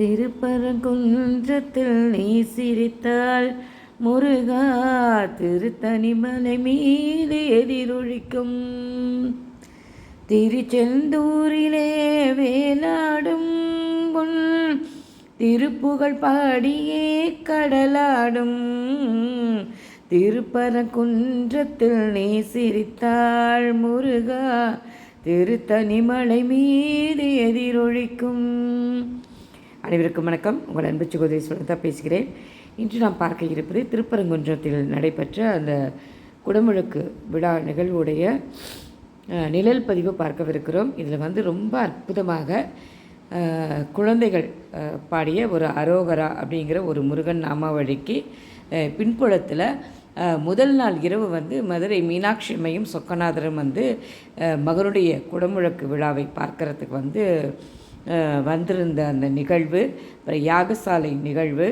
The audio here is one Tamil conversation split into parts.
திருப்பரங்குன்றத்தில் நீ சிரித்தாள் முருகா திருத்தணிமலை மீது எதிரொழிக்கும் திருச்செந்தூரிலே வேலாடும் பொன் திருப்புகழ் பாடியே கடலாடும். திருப்பரங்குன்றத்தில் நீ சிரித்தாள் முருகா திருத்தணிமலை மீது எதிரொழிக்கும் அனைவருக்கும் வணக்கம். உங்கள் அன்பு சகோதரி தான் பேசுகிறேன். இன்று நாம் பார்க்க இருப்பது திருப்பரங்குன்றத்தில் நடைபெற்ற அந்த குடமுழுக்கு விழா நிகழ்வுடைய நிழல் பதிவு பார்க்கவிருக்கிறோம். இதில் வந்து ரொம்ப அற்புதமாக குழந்தைகள் பாடிய ஒரு அரோகரா அப்படிங்கிற ஒரு முருகன் நாமாவழிக்கு பின்புலத்தில் முதல் நாள் இரவு வந்து மதுரை மீனாட்சி அம்மையும் சொக்கநாதரும் வந்து மகனுடைய குடமுழக்கு விழாவை பார்க்கறதுக்கு வந்து வந்திருந்த அந்த நிகழ்வு அப்புறம் யாகசாலை நிகழ்வு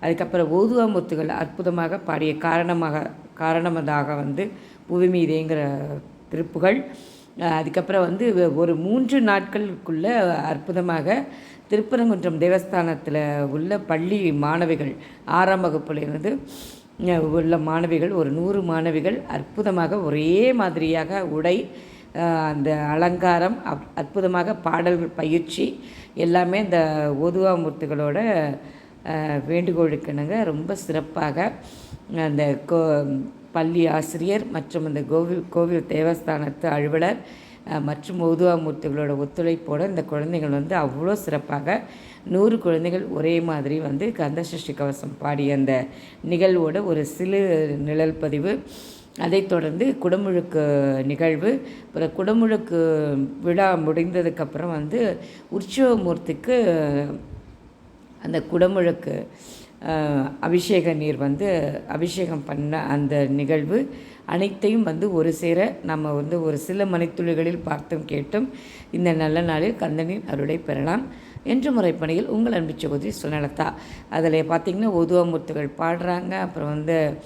அதுக்கப்புறம் ஓதுவா முத்துகள் அற்புதமாக பாடிய காரணமாக காரணமதாக வந்து புவி மீதேங்கிற திருப்புகள். அதுக்கப்புறம் வந்து ஒரு மூன்று நாட்களுக்குள்ள அற்புதமாக திருப்பரங்குன்றம் தேவஸ்தானத்தில் உள்ள பள்ளி மாணவிகள் ஆறாம் வகுப்புலேருந்து உள்ள மாணவிகள் ஒரு நூறு மாணவிகள் அற்புதமாக ஒரே மாதிரியாக உடை அந்த அலங்காரம் அப் அற்புதமாக பாடல்கள் பயிற்சி எல்லாமே இந்த ஓதுவாமூர்த்திகளோட அஹ், வேண்டுகோளுக்கிணங்க. ரொம்ப சிறப்பாக அந்த கோ பள்ளி ஆசிரியர் மற்றும் அந்த கோவில் கோவில் தேவஸ்தானத்து அலுவலர் மற்றும் ஓதுவாமூர்த்திகளோட ஒத்துழைப்போடு இந்த குழந்தைகள் வந்து அவ்வளோ சிறப்பாக நூறு குழந்தைகள் ஒரே மாதிரி வந்து கந்த சஷ்டி கவசம் பாடிய அந்த நிகழ்வோட ஒரு சிறு நிழல் பதிவு. அதைத் தொடர்ந்து குடமுழுக்கு நிகழ்வு அப்புறம் குடமுழுக்கு விழா முடிந்ததுக்கப்புறம் வந்து உற்சவமூர்த்திக்கு அந்த குடமுழுக்கு அபிஷேக நீர் வந்து அபிஷேகம் பண்ண அந்த நிகழ்வு அனைத்தையும் வந்து ஒரு சேர நம்ம வந்து ஒரு சில மணித்துளிகளில் பார்த்தும் கேட்டும். இந்த நல்ல நாளில் கந்தனின் அருளை பெறலாம் என்று முறைப்பணியில் உங்கள் அன்பு சகோதரி சுனலதா. அதில் பார்த்திங்கன்னா உதுவமூர்த்திகள் பாடுறாங்க. அப்புறம் வந்து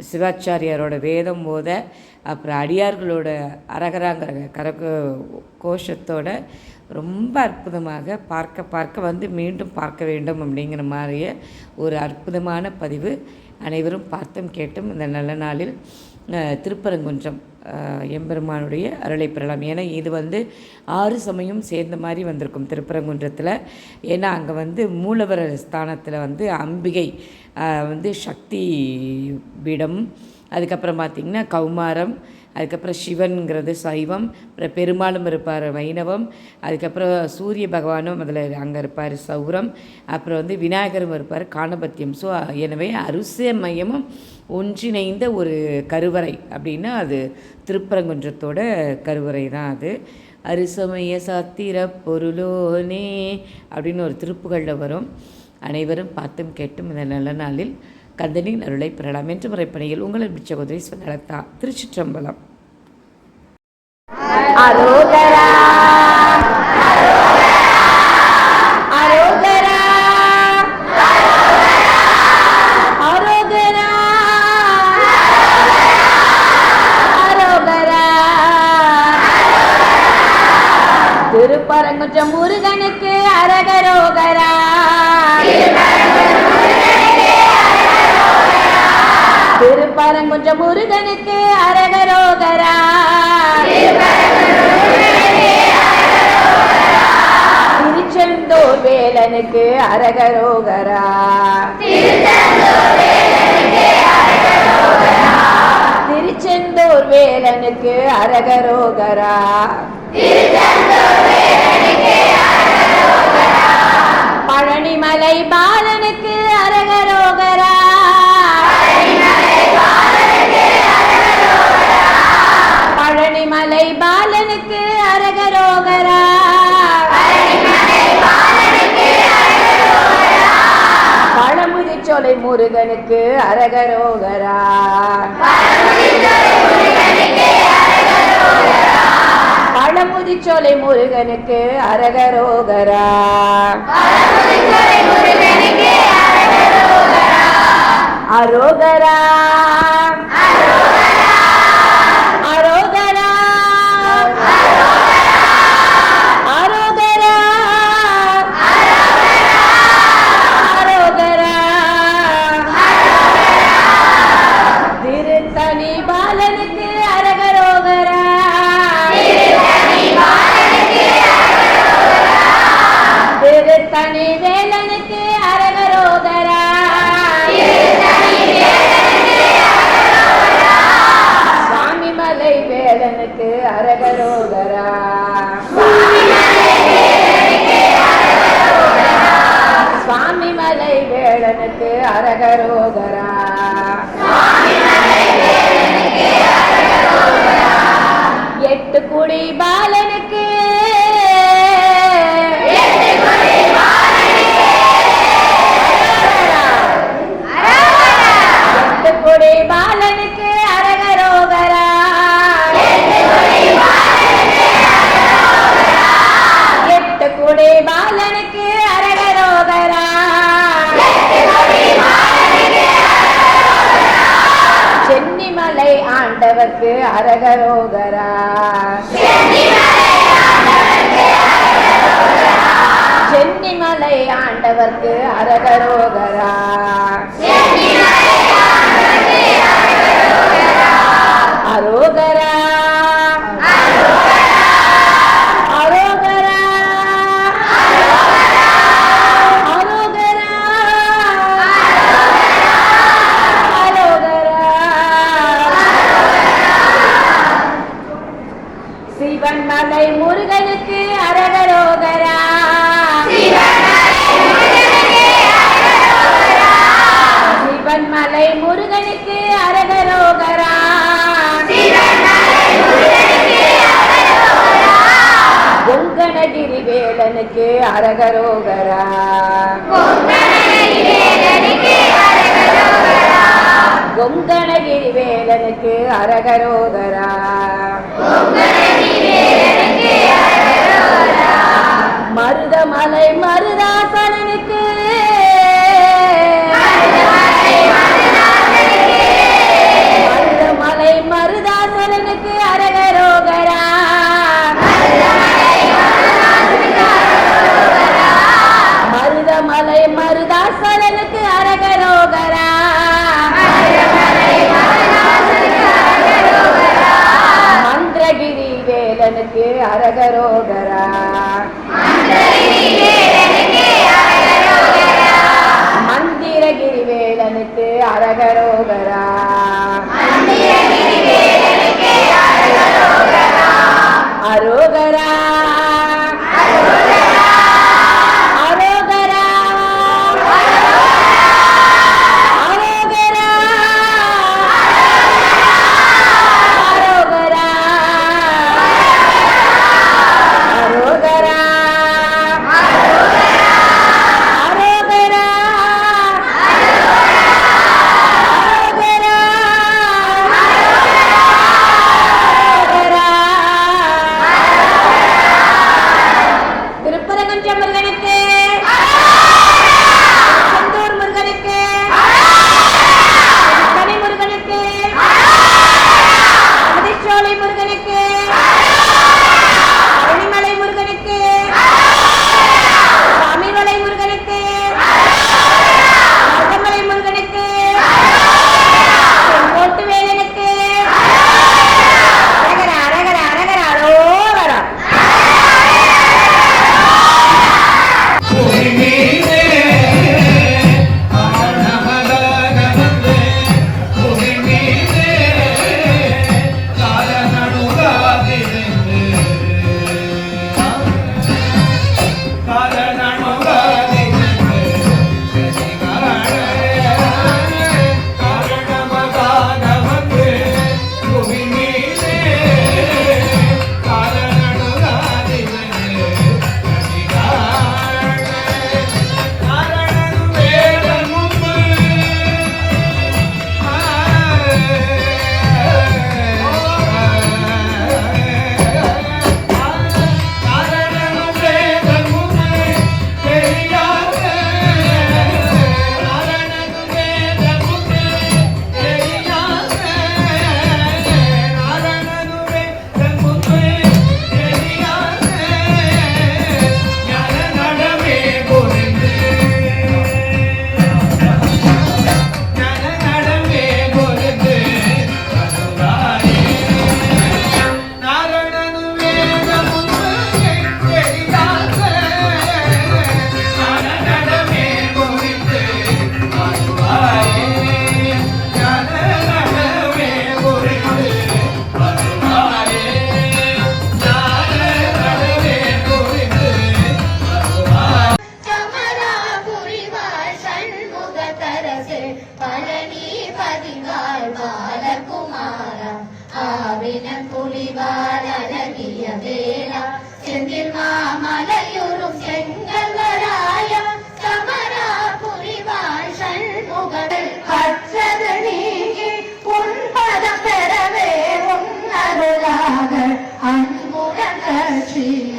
சிவாச்சாரியாரோட வேதம் ஓத அப்புறம் அடியார்களோட அரகராங்கிற கரக கோஷத்தோட ரொம்ப அற்புதமாக பார்க்க பார்க்க வந்து மீண்டும் பார்க்க வேண்டும் அப்படிங்கிற மாதிரிய ஒரு அற்புதமான பதிவு அனைவரும் பார்த்தும் கேட்டும் இந்த நல்ல நாளில். திருப்பரங்குன்றம் எம்பெருமானுடைய அருளை பெறலாம். ஏன்னா இது வந்து ஆறு சமயம் சேர்ந்த மாதிரி வந்திருக்கும் திருப்பரங்குன்றத்தில். ஏன்னா அங்கே வந்து மூலவர் ஸ்தானத்தில் வந்து அம்பிகை வந்து சக்தி பீடம் அதுக்கப்புறம் பார்த்திங்கன்னா கௌமாரம் அதுக்கப்புறம் சிவன்கிறது சைவம் அப்புறம் பெருமாளும் இருப்பார் வைணவம் அதுக்கப்புறம் சூரிய பகவானும் அதில் அங்கே இருப்பார் சௌரம் அப்புறம் வந்து விநாயகரும் இருப்பார் காணபத்தியம். ஸோ எனவே அருசியமயமும் ஒன்றிணைந்த ஒரு கருவறை அப்படின்னா அது திருப்பரங்குன்றத்தோட கருவறை தான் அது. அரிசமய சாத்திர பொருளோனே அப்படின்னு ஒரு திருப்புகளில் வரும். அனைவரும் பார்த்தும் கேட்டும் இந்த நல்ல நாளில். கந்தனின் அருளை பெறலாம் என்று முறைப்பணியில் உங்கள் பிச்சகோதரி சுவலதா திருச்சிற்றம்பலம். அரோகரா அரோகரா அரோகரா முருகனுக்கு அரகரோகரா. திருப்பரங்குன்றம் முருகனுக்கு அரகரோகரா. திருச்செந்தூர் வேலனுக்கு அரகரோகரா. திருச்செந்தூர் வேலனுக்கு அரகரோகரா. முருகனுக்கு அரகரோகரா. பழமுதிச்சோலை முருகனுக்கு அரகரோகரா. அரோகரா அரோகரா. அரகரோகரா எட்டு குடி ஆண்டவர்க்கு அரகரோகரா. சென்னிமலை ஆண்டவர்க்கு அரகரோகரா. சிவன் மலை முருகனுக்கு அரகரோகரா. சிவன் மலை முருகனுக்கு அரகரோகரா. கொங்கனகிரி வேலனுக்கு அரகரோகரா. கொங்கணகிரி வேலனுக்கு அரகரோதரா. மருதமலை மருதாச ചമന്നെടുത്തേ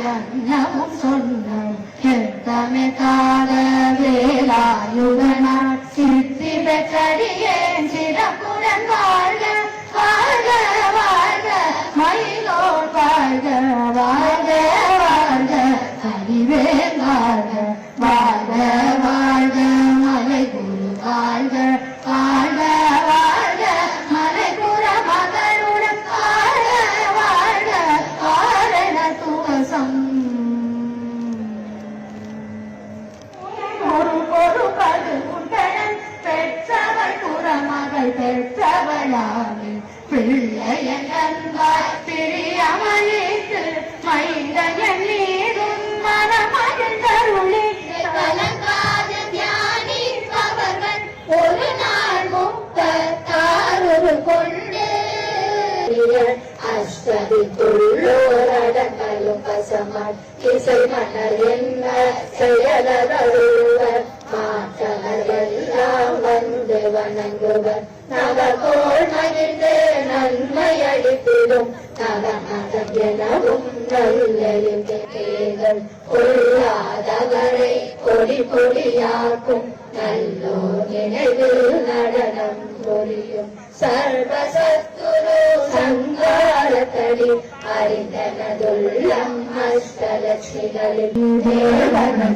சன்னம் சொன்னம் தமே கால வேலாயுதனா சித்திட ஒரு பது குண்டனன் பெற்றவள் புறமகள் பெற்றவளாமே பிள்ளையன் அன்பாய் பிரியமளித்து மைந்தன் நீடும் மனமகிழ்ந்தருளி கலங்காத ஞானி அவர்கள் ஒரு நாள் தாரொரு கொண்டு அஷ்டதிக்குள்ளோர் அடங்கலும் பசமாய் இசை மன்னர் என்ன செயலருவர் வணங்குவர் நகர்கோள் மகிழ்ந்து நன்மை அளித்திடும். எனவும் கொள்ளாதவரை நடனம் சர்வசத்துரு சங்காரத்தடி அறிந்தனதுள்ளம் அஷ்டலட்சிகளில் தேவர்கள்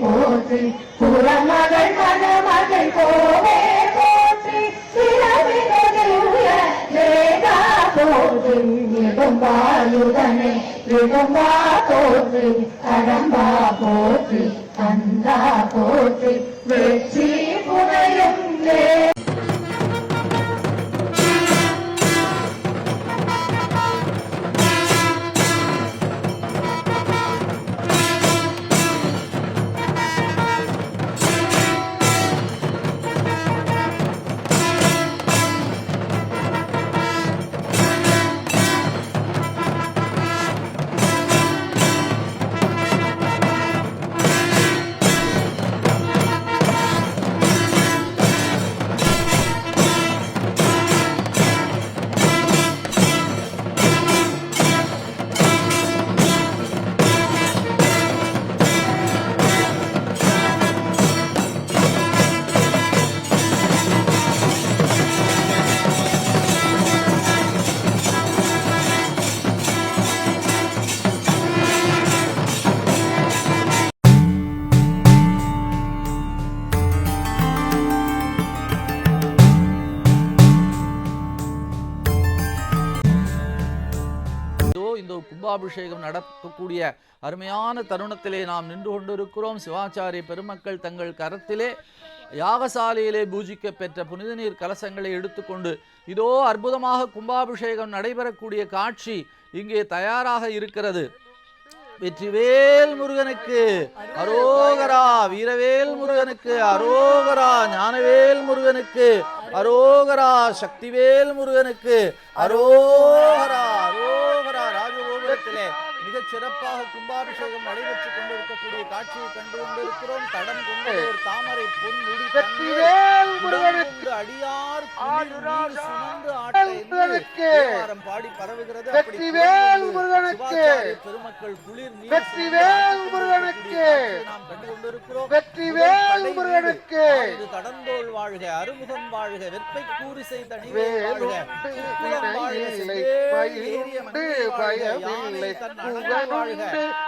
போற்றி புறமகள் மணமகள் கோவே போற்றி சிறவினுடைய வேதா போற்றி நெடும்பாயுதனே நெடும்பா போற்றி கடம்பா போற்றி கந்தா போற்றி வெற்றி புனையும் கும்பாபிஷேகம் நடக்கக்கூடிய அருமையான தருணத்திலே நாம் நின்று கொண்டிருக்கிறோம். சிவாச்சாரிய பெருமக்கள் தங்கள் கரத்திலே யாகசாலையிலே பூஜிக்க பெற்ற புனித நீர் கலசங்களை எடுத்துக்கொண்டு இதோ அற்புதமாக கும்பாபிஷேகம் நடைபெறக்கூடிய காட்சி இங்கே தயாராக இருக்கிறது. வெற்றிவேல் முருகனுக்கு அரோகரா வீரவேல் முருகனுக்கு அரோகரா ஞானவேல் முருகனுக்கு அரோகரா சக்திவேல் முருகனுக்கு அரோகரா அரோகரா. 네. சிறப்பாக கும்பாபிஷேகம் நடைபெற்றுக் கொண்டிருக்கக்கூடிய காட்சியை கண்டு கொண்டிருக்கிறோம் தடம் கொண்டு ஒரு தாமரை பொன் முடி வெற்றிவேல் முருகனுக்கு அடியார் சுமந்து பாடி பரவுகிறது? பெருமக்கள் குளிர் நாம் கண்டு கொண்டிருக்கிறோம் தடந்தோள் வாழ்க அறுமுகம் வாழ்க வெற்பை கூரிசை தனிவேல் வாழ்க. வாழ்க, யானை தன் வாழ்க, புகழுண்டு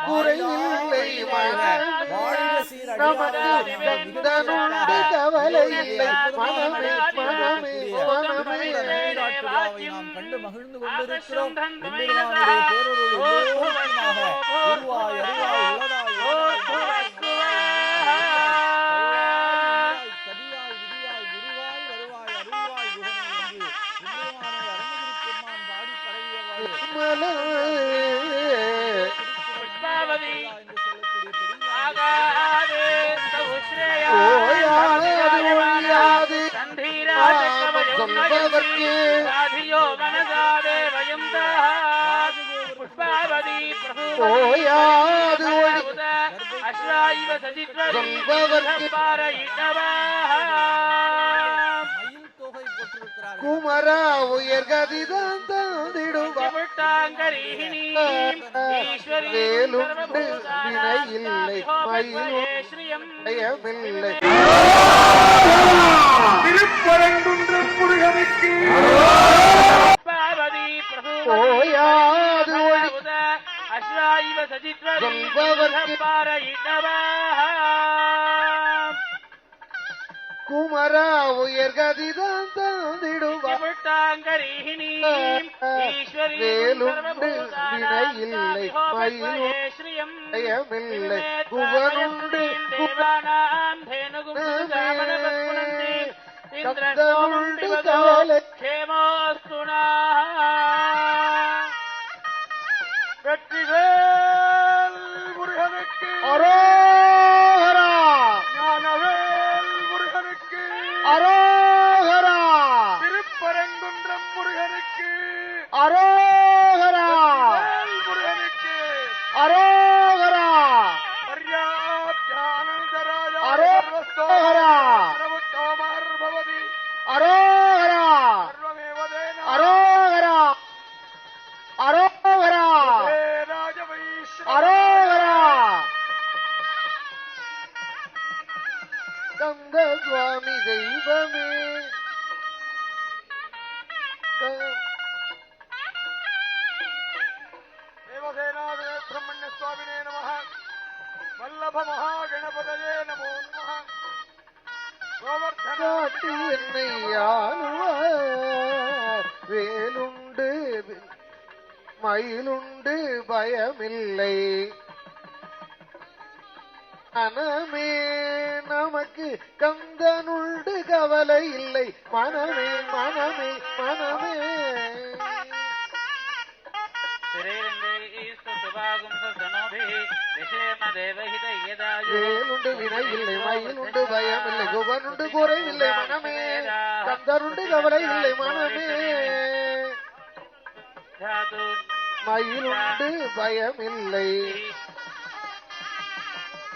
குறையில்லை வாழ்க, வாழ்க வாழ்க சீர் நமக்கு அடியார்கள் சிந்தனுண்டு கவலை இல்லை. மனமே மனமே மனமே. நீராட்டுவிழாவை நாம் கண்டு மகிழ்ந்து கொண்டிருக்கிறோம். உள்ளதாய் ஓயாது சொல்வதற்கு மயில் தொகை போட்டிருக்கிற குமரா உயர்கதிதான் மயிலும் பயமில்லை குமரா உயர்கதிதான் தந்திடுவார். வேலுண்டு வினையில்லை காலை வெற்றிவேல் முருகனுக்கு. அரோகரா என்னை ஆளுவார் வேலுண்டு மயிலுண்டு பயமில்லை. மனமே நமக்கு கந்தனுண்டு கவலை இல்லை. மனமே மனமே மனமே. வேலுண்டு வினை இல்லை மயிலுண்டு பயமில்லை குவனுண்டு குறைவில்லை மனமே கந்தருண்டு கவலை இல்லை மனமே மயிலுண்டு பயமில்லை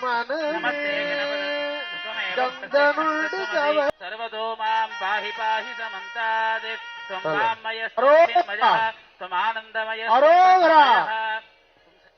மனமே கந்தனுண்டு கவலை सर्वतो मां पाहि पाहि समन्तात् त्वं चलो। मामयस्मयः त्वमानन्दमय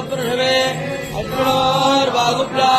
பிரபுர்வே அற்புணோர் பாகுப்ரா